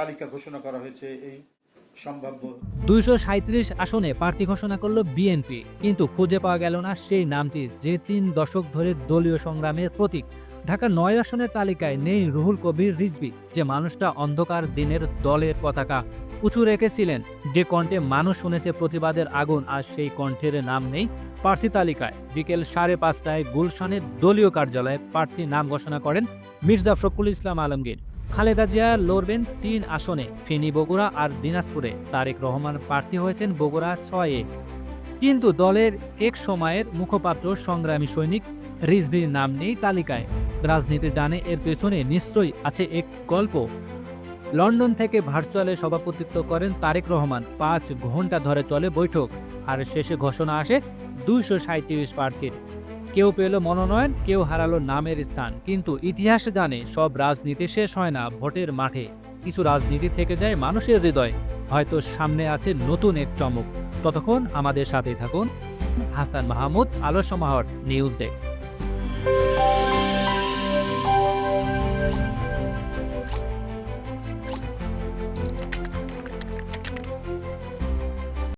তালিকা ঘোষণা করা হয়েছে এই সম্ভাব্য দুইশো আসনে প্রার্থী ঘোষণা করল বিএনপি, কিন্তু খুঁজে পাওয়া গেল না সেই নামটি যে তিন দশক ধরে দলীয় সংগ্রামের প্রতীক। ঢাকা নয় আসনের তালিকায় নেই রুহুল কবির রিজভি, যে মানুষটা অন্ধকার দিনের দলের পতাকা উঁচু রেখেছিলেন। যে কণ্ঠে মানুষ শুনেছে প্রতিবাদের আগুন, আর সেই কণ্ঠের নাম নেই প্রার্থী তালিকায়। বিকেল সাড়ে পাঁচটায় গুলশানের দলীয় কার্যালয়ে প্রার্থী নাম ঘোষণা করেন মির্জা ফখরুল ইসলাম আলমগীর। খালেদা জিয়া লড়বেন তিন আসনে, ফেনী, বগুড়া আর দিনাজপুরে। তারেক রহমান প্রার্থী হয়েছেন বগুড়া ছয়ে কিন্তু দলের এক সময়ের মুখপাত্র সংগ্রামী সৈনিক রিজভির নাম নেই তালিকায়। রাজনীতি জানে এর পেছনে নিশ্চয়ই আছে এক গল্প। লন্ডন থেকে ভার্চুয়ালে সভাপতিত্ব করেন তারেক রহমান। পাঁচ ঘণ্টা ধরে চলে বৈঠক। আর শেষে ঘোষণা আসে দুইশো সাঁত্রিশ প্রার্থীর। কেউ পেল মনোনয়ন, কেউ হারালো নামের স্থান। কিন্তু ইতিহাস জানে, সব রাজনীতি শেষ হয় না ভোটের মাঠে। কিছু রাজনীতি থেকে যায় মানুষের হৃদয়। হয়তো সামনে আছে নতুন এক চমক। ততক্ষণ আমাদের সাথে থাকুন। হাসান মাহমুদ আলো সমাহর নিউজ ডেস্ক।